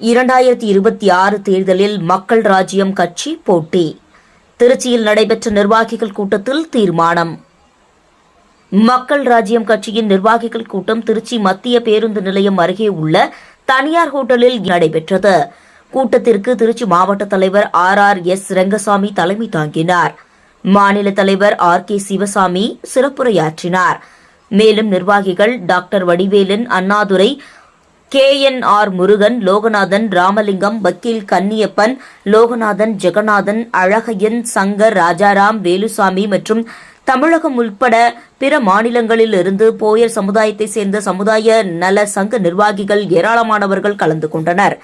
இரண்டாயிரத்தி இருபத்தி ஆறு தேர்தலில் மக்கள் ராஜ்யம் கட்சி போட்டி. திருச்சியில் நடைபெற்ற நிர்வாகிகள் கூட்டத்தில் தீர்மானம். மக்கள் ராஜ்யம் கட்சியின் நிர்வாகிகள் கூட்டம் திருச்சி மத்திய பேருந்து நிலையம் அருகே உள்ள தனியார் ஹோட்டலில் நடைபெற்றது. கூட்டத்திற்கு திருச்சி மாவட்ட தலைவர் ஆர் ஆர் எஸ் ரெங்கசாமி தலைமை தாங்கினார். மாநில தலைவர் ஆர் கே சிவசாமி சிறப்புரையாற்றினார். மேலும் நிர்வாகிகள் doctor Vadivelan Annadurai K N R Murugan Loganathan Ramalingam வக்கீல் கன்னியப்பன் லோகநாதன் ஜெகநாதன் அழகையன் சங்கர் ராஜாராம் வேலுசாமி மற்றும் தமிழகம் உள்பட பிற மாநிலங்களில் இருந்து போயர் சமுதாயத்தை சேர்ந்த சமுதாய நல சங்க நிர்வாகிகள் ஏராளமானவர்கள் கலந்து கொண்டனர்.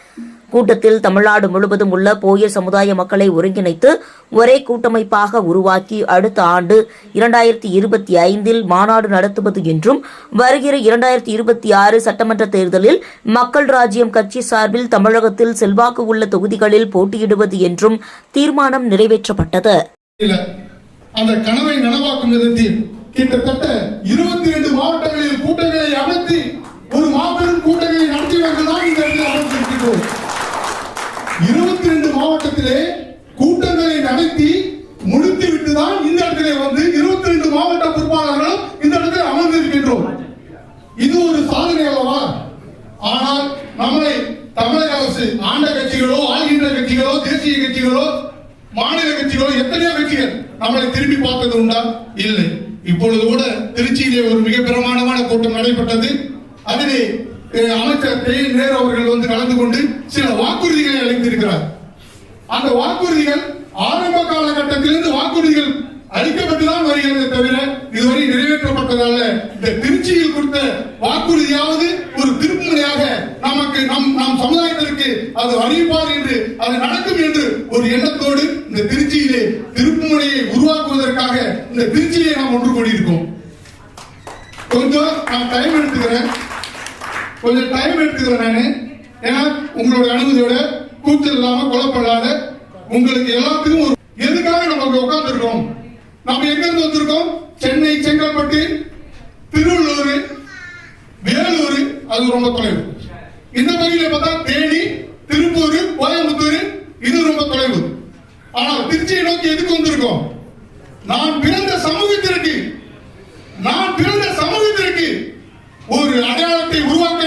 கூட்டத்தில் தமிழ்நாடு முழுவதும் உள்ள போயர் சமுதாய மக்களை ஒருங்கிணைத்து ஒரே கூட்டமைப்பாக உருவாக்கி அடுத்த ஆண்டு இரண்டாயிரத்தி இருபத்தி ஐந்தில் மாநாடு நடத்துவது என்றும் வருகிற இரண்டாயிரத்தி இருபத்தி ஆறு சட்டமன்ற தேர்தலில் மக்கள் ராஜ்யம் கட்சி சார்பில் தமிழகத்தில் செல்வாக்கு உள்ள தொகுதிகளில் போட்டியிடுவது என்றும் தீர்மானம் நிறைவேற்றப்பட்டது. அந்த கனவை நனவாக்கும் விதத்தில் கிட்டத்தட்ட இருபத்தி ரெண்டு மாவட்டங்களில் கூட்டங்களை அமைத்து ஒரு மாபெரும் கூட்டங்களை நடத்தியவர்கள் தான் இந்த இடத்தில் அமர்ந்திருக்கிறோம் இருபத்தி ரெண்டு மாவட்டத்திலே கூட்டங்களை நடத்தி முடித்து விட்டு தான் இந்த இடத்திலே வந்து இருபத்தி ரெண்டு மாவட்ட பொறுப்பாளர்களும் இந்த இடத்தில் அமர்ந்திருக்கின்றோம். இது ஒரு சாதனை அல்லவா? ஆனால் நம்மளை தமிழக அரசு ஆண்ட கட்சிகளோ ஆள்கின்ற கட்சிகளோ தேசிய கட்சிகளோ மாநில கட்சிகளோ எத்தனையோ கட்சிகள் நம்மளை திரும்பி பார்த்தது உண்டா? இல்லை. இப்பொழுது கூட திருச்சியிலே ஒரு மிக பிரமாண்டமான கூட்டம் நடைபெற்றது. அதிலே அமைச்சர் கே அவர்கள் வந்து கலந்து கொண்டு சில வாக்குறுதிகளை அளித்திருக்கிறார். அந்த வாக்குறுதிகள் ஆரம்ப காலகட்டத்திலிருந்து வாக்குறுதிகள் அளிக்கப்பட்டுதான் வருகிறது தவிர இதுவரை நிறைவேற்றப்பட்டதால இந்த திருச்சியில் கொடுத்த வாக்குறுதியாவது ஒரு திருப்புமுனையாக நமக்கு நம் நம் சமுதாயத்திற்கு அது அறிவிப்பார் என்று அது நடக்கும் என்று ஒரு எண்ணத்தோடு இந்த திருச்சியிலே திருப்புமுனையை உருவாக்குவதற்காக இந்த திருச்சியை நாம் ஒன்று கூடியிருக்கோம். கொஞ்சம் நான் டைம் எடுத்துக்கிறேன். கொஞ்சம் டைம் எடுத்துக்கிறேன் நானு. ஏன்னா உங்களோட அனுமதியோட கூச்சல் இல்லாம குழப்பமில்லாத உங்களுக்கு எல்லாத்துக்கும் ஒரு எதுக்காக நம்ம உட்கார்ந்து இருக்கோம் நம்ம எங்க இருந்து வந்திருக்கோம்? சென்னை செங்கல்பட்டு திருவள்ளூர் வேலூர். அது ரொம்ப தொலைவு. இந்த பகுதியில பார்த்தா தேனி திருப்பூர் கோயம்புத்தூர் இது ரொம்ப தொலைவு. ஆனால் திருச்சியை நோக்கி எதுக்கு வந்திருக்கோம்? நான் பிறந்த சமூகத்திற்கு நான் பிறந்த சமூகத்திற்கு ஒரு அடையாளத்தை உருவாக்க